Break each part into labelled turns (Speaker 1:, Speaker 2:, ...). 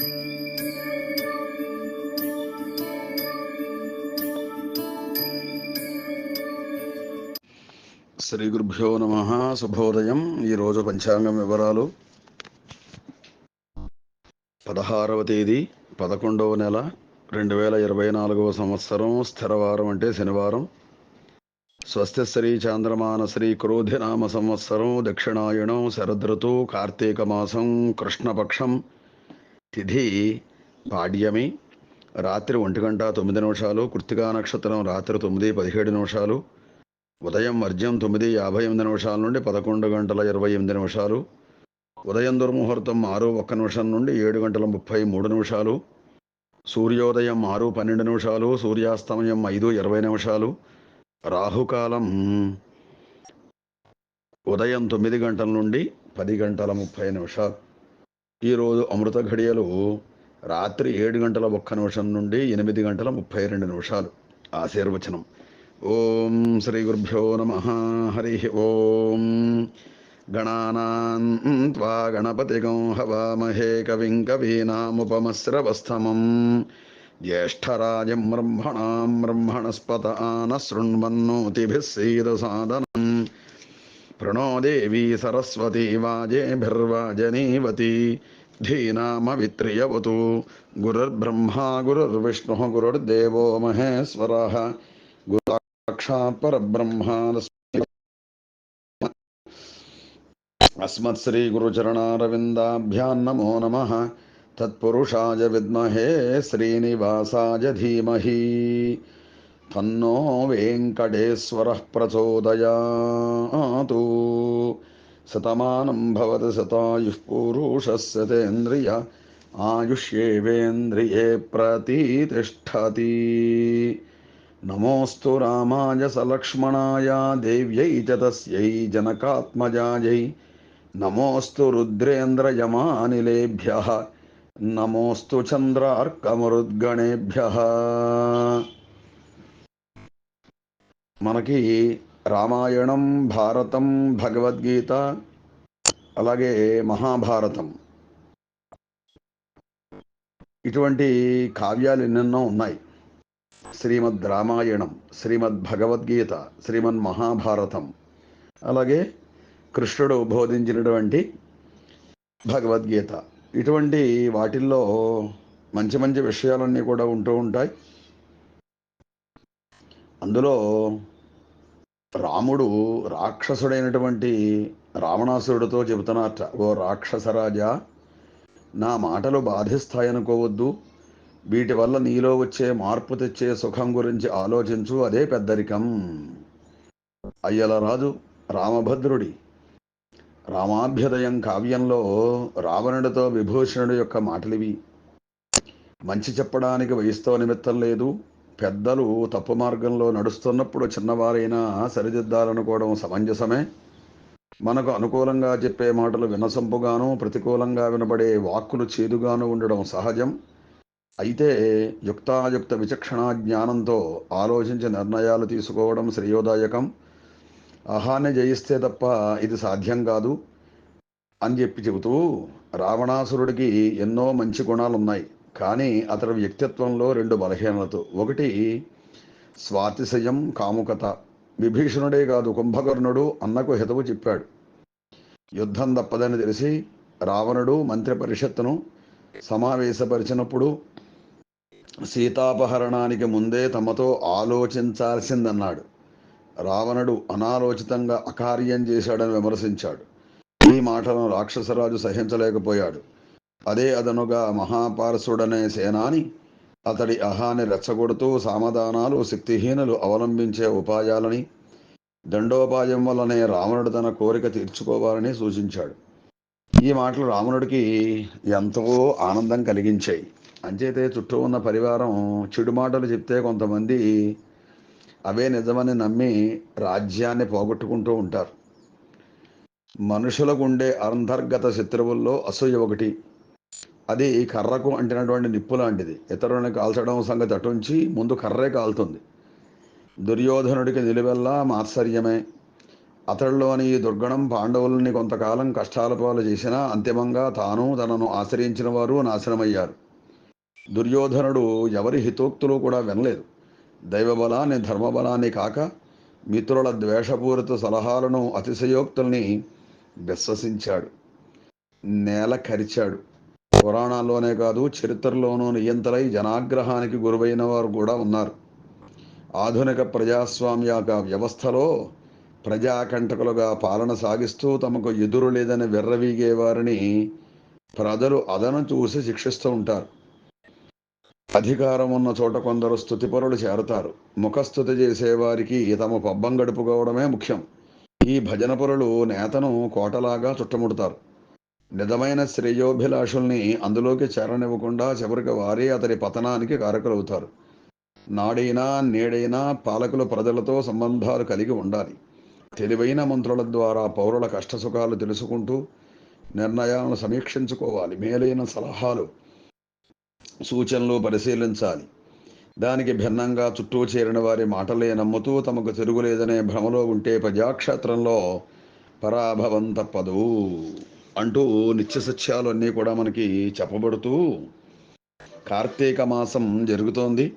Speaker 1: శ్రీ గురుభ్యో నమ శుభోదయం. ఈరోజు పంచాంగం వివరాలు. పదహారవ తేదీ పదకొండవ నెల రెండు వేల ఇరవై నాలుగవ సంవత్సరం స్థిరవారం అంటే శనివారం. స్వస్తి శ్రీ చాంద్రమాన శ్రీ క్రోధినామ సంవత్సరం దక్షిణాయనం శరదృతు కార్తీక మాసం కృష్ణపక్షం తిథి పాడ్యమి రాత్రి ఒంటి గంట తొమ్మిది నిమిషాలు కృత్తికా నక్షత్రం రాత్రి తొమ్మిది పదిహేడు నిమిషాలు ఉదయం వర్జ్యం తొమ్మిది యాభై ఎనిమిది నిమిషాల నుండి పదకొండు గంటల ఇరవై ఎనిమిది నిమిషాలు ఉదయం దుర్ముహూర్తం ఆరు ఒక్క నిమిషం నుండి ఏడు గంటల ముప్పై మూడు నిమిషాలు సూర్యోదయం ఆరు పన్నెండు నిమిషాలు సూర్యాస్తమయం ఐదు ఇరవై నిమిషాలు రాహుకాలం ఉదయం తొమ్మిది గంటల నుండి పది గంటల ముప్పై నిమిషాలు. ఈరోజు అమృత ఘడియలు రాత్రి ఏడు గంటల ఒక్క నిమిషం నుండి ఎనిమిది గంటల ముప్పై రెండు నిమిషాలు. ఆశీర్వచనం. ఓం శ్రీ గురుభ్యో నమ. హరి ఓం. గణానా గణపతి హవామహే కవిం కవీనాముపమశ్రవస్తమం జ్యేష్టరాజం బ్రహ్మణాం బ్రహ్మణస్పత ఆన శృణ్వన్నోతిభిः సీదసాదన प्रणो देवी सरस्वती वाजेभिर्वाजनीवती धीनामवित्रियवतु। गुरुर्ब्रह्मा, गुरुर्विष्णुः, गुरुर्देवो महेश्वरः। गुरुसाक्षात् परब्रह्मा। अस्मत्श्रीगुरुचरणारविन्दाभ्यां नमो नमः। तत्पुरुषाय विद्महे श्रीनिवासाय धीमहि। तन्नो वेङ्कटेश्वरः प्रचोदयातु। सतमानं भवति सतायुः पूरुषस्य तेन्द्रिय आयुष्येवेन्द्रिये प्रतितिष्ठति। नमोऽस्तु रामाय सलक्ष्मणाय, देव्यै च तस्यै जनकात्मजायै। नमोऽस्तु रुद्रेन्द्रयमानिलेभ्यः। नमोऽस्तु चन्द्रार्कमरुद्गणेभ्यः। మనకి రామాయణం భారతం భగవద్గీత అలాగే మహాభారతం. ఇటువంటి కావ్యాలు ఎన్నెన్నో ఉన్నాయి. శ్రీమద్ రామాయణం శ్రీమద్ భగవద్గీత శ్రీమద్ మహాభారతం అలాగే కృష్ణుడు బోధించినటువంటి భగవద్గీత. ఇటువంటి వాటిల్లో మంచి మంచి విషయాలన్నీ కూడా ఉంటూ ఉంటాయి. అందులో రాముడు రాక్షసుడైనటువంటి రావణాసురుడితో చెబుతున్నట్ట ఓ రాక్షసరాజా నా మాటలు బాధిస్తాయనుకోవద్దు. వీటి వల్ల నీలో వచ్చే మార్పు తెచ్చే సుఖం గురించి ఆలోచించు అదే పెద్దరికం. అయ్యల రాజు రామభద్రుడి రామాభ్యుదయం కావ్యంలో రావణుడితో విభూషణుడి యొక్క మాటలివి. మంచి చెప్పడానికి వయసుతో నిమిత్తం లేదు. పెద్దలు తప్పు మార్గంలో నడుస్తున్నప్పుడు చిన్నవారైనా సరిదిద్దాలనుకోవడం సమంజసమే. మనకు అనుకూలంగా చెప్పే మాటలు వినసొంపుగాను ప్రతికూలంగా వినబడే వాక్కులు చేదుగాను ఉండడం సహజం. అయితే యుక్తాయుక్త విచక్షణ జ్ఞానంతో ఆలోచించి నిర్ణయాలు తీసుకోవడం శ్రేయోదాయకం. అహాన్ని జయిస్తే తప్ప ఇది సాధ్యం కాదు అని చెప్పి చెబుతూ రావణాసురుడికి ఎన్నో మంచి గుణాలు ఉన్నాయి కానీ అతని వ్యక్తిత్వంలో రెండు బలహీనతలు. ఒకటి స్వాతిశయం కాముకత. విభీషణుడే కాదు కుంభకర్ణుడు అన్నకు హితవు చెప్పాడు. యుద్ధం తప్పదని తెలిసి రావణుడు మంత్రి పరిషత్తును సమావేశపరిచినప్పుడు సీతాపహరణానికి ముందే తమతో ఆలోచించాల్సిందన్నాడు. రావణుడు అనాలోచితంగా అకార్యం చేశాడని విమర్శించాడు. ఈ మాటలను రాక్షసరాజు సహించలేకపోయాడు. అదే అదనుగా మహాపారసుడనే సేనాని అతడి అహాన్ని రెచ్చగొడుతూ సామధానాలు శక్తిహీనులు అవలంబించే ఉపాయాలని దండోపాయం వల్లనే రావణుడు తన కోరిక తీర్చుకోవాలని సూచించాడు. ఈ మాటలు రావణుడికి ఎంతో ఆనందం కలిగించాయి. అంచేతే చుట్టూ ఉన్న పరివారం చెడు మాటలు చెప్తే కొంతమంది అవే నిజమని నమ్మి రాజ్యాన్ని పోగొట్టుకుంటూ ఉంటారు. మనుషులకు ఉండే అంతర్గత శత్రువుల్లో అసూయ ఒకటి. అది కర్రకు అంటినటువంటి నిప్పు లాంటిది. ఇతరులను కాల్చడం సంగతి అటుంచి ముందు కర్రే కాలుతుంది. దుర్యోధనుడికి నిలువెల్లా మాత్సర్యమే. అతడిలోని ఈ దుర్గణం పాండవుల్ని కొంతకాలం కష్టాల పాలు చేసినా అంతిమంగా తాను తనను ఆశ్రయించిన వారు నాశనమయ్యారు. దుర్యోధనుడు ఎవరి హితోక్తులు కూడా వినలేదు. దైవబలాన్ని ధర్మబలాన్ని కాక మిత్రుల ద్వేషపూరిత సలహాలను అతిశయోక్తుల్ని విశ్వసించాడు. నేల కరిచాడు. పురాణాల్లోనే కాదు చరిత్రలోనూ నియంతలై జనాగ్రహానికి గురువైన వారు కూడా ఉన్నారు. ఆధునిక ప్రజాస్వామ్య వ్యవస్థలో ప్రజాకంటకులుగా పాలన సాగిస్తూ తమకు ఎదురు లేదని విర్రవీగే వారిని ప్రజలు అదను చూసి శిక్షిస్తూ ఉంటారు. అధికారం ఉన్న చోట కొందరు స్థుతిపరులు చేరతారు. ముఖస్థుతి చేసేవారికి తమ పబ్బం గడుపుకోవడమే ముఖ్యం. ఈ భజనపరులు నేతను కోటలాగా చుట్టముడతారు. నిజమైన శ్రేయోభిలాషుల్ని అందులోకి చేరనివ్వకుండా చివరికి వారే అతని పతనానికి కారకులవుతారు. నాడైనా నేడైనా పాలకులు ప్రజలతో సంబంధాలు కలిగి ఉండాలి. తెలివైన మంత్రుల ద్వారా పౌరుల కష్టసుఖాలు తెలుసుకుంటూ నిర్ణయాలను సమీక్షించుకోవాలి. మేలైన సలహాలు సూచనలు పరిశీలించాలి. దానికి భిన్నంగా చుట్టూ చేరిన వారి మాటలే నమ్ముతూ తమకు తిరుగులేదనే భ్రమలో ఉంటే ప్రజాక్షేత్రంలో పరాభవం తప్పదు. అంటూ నిత్య సత్యాలు అన్నీ కూడా మనకి చెప్పబడుతూ కార్తీక మాసం జరుగుతోంది.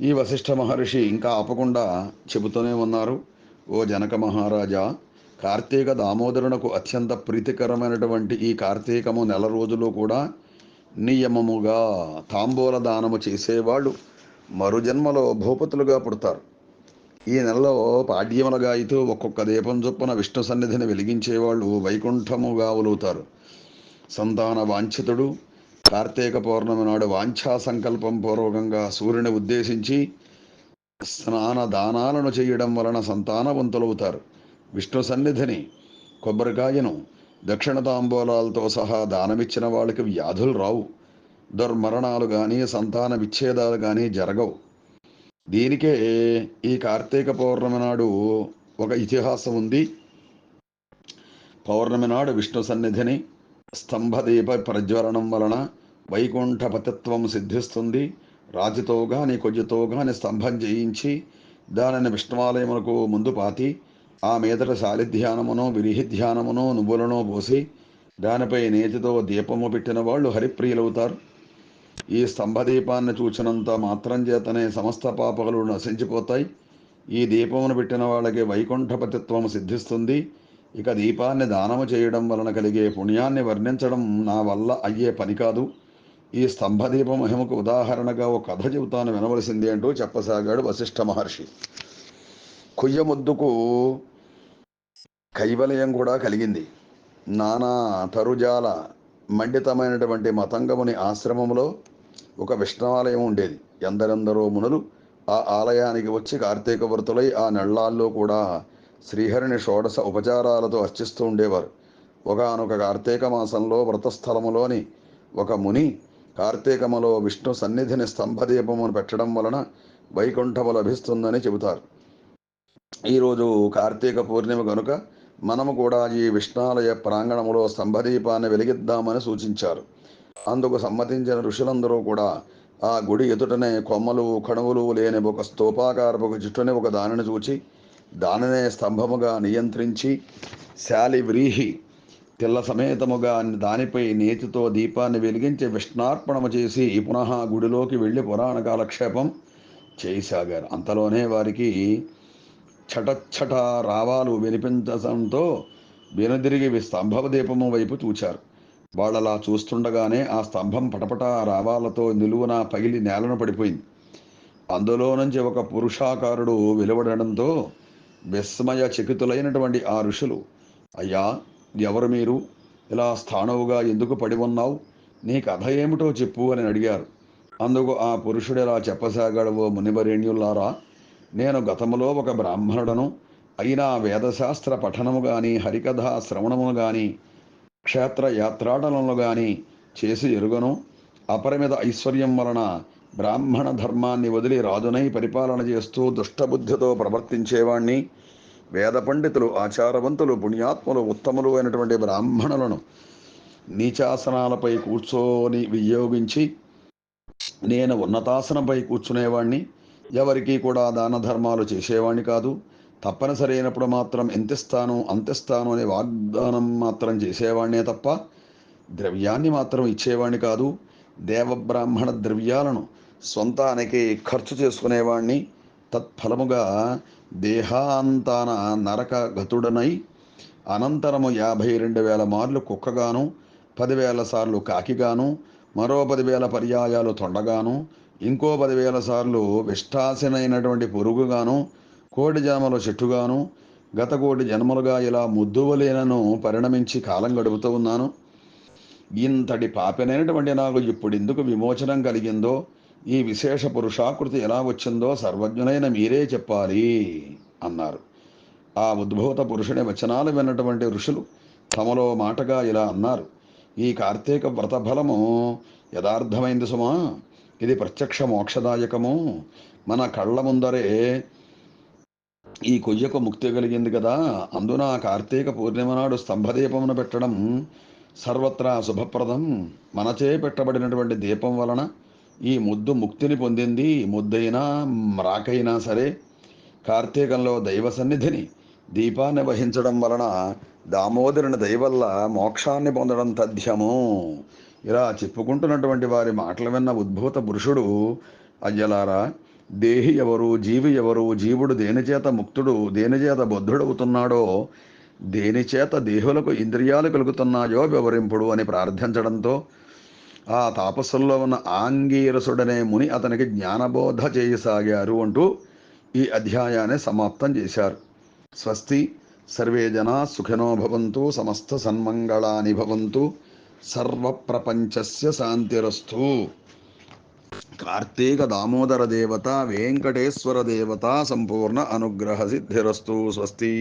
Speaker 1: ఈ వశిష్ఠ మహర్షి ఇంకా ఆపకుండా చెబుతూనే ఉన్నారు. ఓ జనక మహారాజా కార్తీక దామోదరునకు అత్యంత ప్రీతికరమైనటువంటి ఈ కార్తీకము నెల రోజులు కూడా నియమముగా తాంబూల దానము చేసేవాళ్ళు. మరుజన్మలో భూపతులుగా పుడతారు. ఈ నెలలో పాడ్యములుగా అయితే ఒక్కొక్క దీపం చొప్పున విష్ణు సన్నిధిని వెలిగించేవాళ్ళు వైకుంఠముగా ఉలుగుతారు సంతాన వాంఛితుడు కార్తీక పౌర్ణమి నాడు వాంఛా సంకల్పం పూర్వకంగా సూర్యుని ఉద్దేశించి స్నాన దానాలను చేయడం వలన సంతానవంతులవుతారు. విష్ణు సన్నిధిని కొబ్బరికాయను దక్షిణ తాంబూలాలతో సహా దానమిచ్చిన వాళ్ళకి వ్యాధులు రావు. దుర్మరణాలు కానీ సంతాన విచ్ఛేదాలు కానీ జరగవు. దీనికే ఈ కార్తీక పౌర్ణమి నాడు ఒక ఇతిహాసం ఉంది పౌర్ణమి నాడు విష్ణు సన్నిధిని స్తంభదీప ప్రజ్వలనం వలన వైకుంఠ పతిత్వం సిద్ధిస్తుంది. రాజుతో గాని కొజ్జుతో గాని స్తంభం చేయించి దానిని విష్ణువాలయములకు ముందు పాతి ఆ మీదట శాలిధ్యానమును విరిహిధ్యానమును నువ్వులను పోసి దానిపై నేతితో దీపము పెట్టిన వాళ్ళు హరిప్రియులవుతారు. ఈ స్తంభదీపాన్ని చూచినంత మాత్రం చేతనే సమస్త పాపములు నశించిపోతాయి. ఈ దీపమును పెట్టిన వాళ్ళకి వైకుంఠపతిత్వం సిద్ధిస్తుంది. ఇక దీపాన్ని దానము చేయడం వలన కలిగే పుణ్యాన్ని వర్ణించడం నా వల్ల అయ్యే పని కాదు. ఈ స్తంభదీప మహిమకు ఉదాహరణగా ఒక కథ చెబుతాను వినవలసింది అంటూ చెప్పసాగాడు వశిష్ఠ మహర్షి. కుయ్యముద్దుకు కైవలయం కూడా కలిగింది. నానా తరుజాల మండితమైనటువంటి మతంగముని ఆశ్రమంలో ఒక విష్ణువాలయం ఉండేది. ఎందరెందరో మునులు ఆ ఆలయానికి వచ్చి కార్తీక వ్రతులై ఆ నెళ్ళాల్లో కూడా శ్రీహరిని షోడశ ఉపచారాలతో అర్చిస్తూ ఉండేవారు. ఒకనొక కార్తీక మాసంలో వ్రతస్థలములోని ఒక ముని కార్తీకములో విష్ణు సన్నిధిని స్తంభదీపమును పెట్టడం వలన వైకుంఠము లభిస్తుందని చెబుతారు. ఈరోజు కార్తీక పూర్ణిమ కనుక మనము కూడా ఈ విష్ణాలయ ప్రాంగణంలో స్తంభదీపాన్ని వెలిగిద్దామని సూచించారు. అందుకు సమ్మతించిన ఋషులందరూ కూడా ఆ గుడి ఎదుటనే కొమ్మలు కణువులు లేని ఒక స్తూపాకారపు జుట్టుని ఒక దానిని చూచి దానినే స్తంభముగా నియంత్రించి శాలి వ్రీహి తెల్ల సమేతముగా దానిపై నేతితో దీపాన్ని వెలిగించి విష్ణార్పణము చేసి పునః గుడిలోకి వెళ్ళి పురాణ కాలక్షేపం చేయసాగారు అంతలోనే వారికి చటచ్చట రావాలు వినిపించడంతో వెనుదిరిగి స్తంభవ దీపము వైపు చూచారు. వాళ్ళలా చూస్తుండగానే ఆ స్తంభం పటపట రావాలతో నిలువున పగిలి నేలను పడిపోయింది. అందులో నుంచి ఒక పురుషాకారుడు వెలువడడంతో విస్మయ చకితులైనటువంటి ఆ ఋషులు అయ్యా ఎవరు మీరు? ఇలా స్థానవుగా ఎందుకు పడి ఉన్నావు? నీ కథ ఏమిటో చెప్పు అని అడిగారు. అందుకు ఆ పురుషుడు ఎలా చెప్పసాగాడు ఓ మునివరేణ్యులారా నేను గతములో ఒక బ్రాహ్మణుడను అయినా వేదశాస్త్ర పఠనము గాని హరికథా శ్రవణమును గాని క్షేత్ర యాత్రాటనలు గాని చేసి ఎరుగను. అపరిమిత ఐశ్వర్యం వలన బ్రాహ్మణ ధర్మాన్ని వదిలి రాజునై పరిపాలన చేస్తూ దుష్టబుద్ధితో ప్రవర్తించేవాణ్ణి. వేద పండితులు ఆచారవంతులు పుణ్యాత్ములు ఉత్తములు అయినటువంటి బ్రాహ్మణులను నీచాసనాలపై కూర్చొని వినియోగించి నేను ఉన్నతాసనంపై కూర్చునేవాణ్ణి. ఎవరికీ కూడా దాన ధర్మాలు చేసేవాణ్ణి కాదు. తప్పనిసరి అయినప్పుడు మాత్రం ఎంతిస్తాను అంతిస్తాను అనే వాగ్దానం మాత్రం చేసేవాడినే తప్ప ద్రవ్యాన్ని మాత్రం ఇచ్చేవాడిని కాదు. దేవబ్రాహ్మణ ద్రవ్యాలను సొంతానికి ఖర్చు చేసుకునేవాణ్ణి. తత్ఫలముగా దేహాంతాన నరక గతుడనై అనంతరము యాభై రెండు వేల మార్లు కుక్కగాను పదివేల సార్లు కాకిగాను మరో పదివేల పర్యాయాలు తొండగాను ఇంకో పదివేల సార్లు విష్టాసనైనటువంటి పురుగుగాను కోటి జామల చెట్టుగాను గత కోటి జన్మలుగా ఇలా ముద్దువలేనను పరిణమించి కాలం గడుపుతూ ఉన్నాను. ఇంతటి పాపెనైనటువంటి నాకు ఇప్పుడు ఎందుకు విమోచనం కలిగిందో ఈ విశేష పురుషాకృతి ఎలా వచ్చిందో సర్వజ్ఞులైన మీరే చెప్పాలి అన్నారు. ఆ ఉద్భూత పురుషుని వచనాలు విన్నటువంటి ఋషులు తమలో మాటగా ఇలా అన్నారు. ఈ కార్తీక వ్రత ఫలము యథార్థమైంది సుమా. ఇది ప్రత్యక్ష మోక్షదాయకము మన కళ్ళ ముందరే ఈ కొయ్యకు ముక్తి కలిగింది కదా. అందున కార్తీక పూర్ణిమ నాడు స్తంభదీపమును పెట్టడం సర్వత్రా శుభప్రదం. మనచే పెట్టబడినటువంటి దీపం వలన ఈ ముద్దు ముక్తిని పొందింది. ముద్దైనా రాకైనా సరే కార్తీకంలో దైవ సన్నిధిని దీపాన్ని వహించడం వలన దామోదరుని దయవల్ల మోక్షాన్ని పొందడం తథ్యము. ఇలా చెప్పుకుంటున్నటువంటి వారి మాటలు విన్న ఉద్భూత పురుషుడు అయ్యలారా దేహి ఎవరు జీవి ఎవరు జీవుడు దేనిచేత ముక్తుడు దేనిచేత బుద్ధుడవుతున్నాడో దేనిచేత దేహులకు ఇంద్రియాలు కలుగుతున్నాయో వివరింపుడు అని ప్రార్థించడంతో ఆ తాపస్సుల్లో ఉన్న ఆంగీరసుడనే ముని అతనికి జ్ఞానబోధ చేయసాగారు అంటూ ఈ అధ్యాయాన్ని సమాప్తం చేశారు. స్వస్తి సర్వే జనా సుఖినో భవంతు సమస్త సన్మంగళాని భవంతు. సర్వప్రపంచస్య శాంతిరస్తు. కార్తీక దామోదర దేవత వెంకటేశ్వర దేవత సంపూర్ణ అనుగ్రహ సిద్ధిరస్తు స్వస్తి.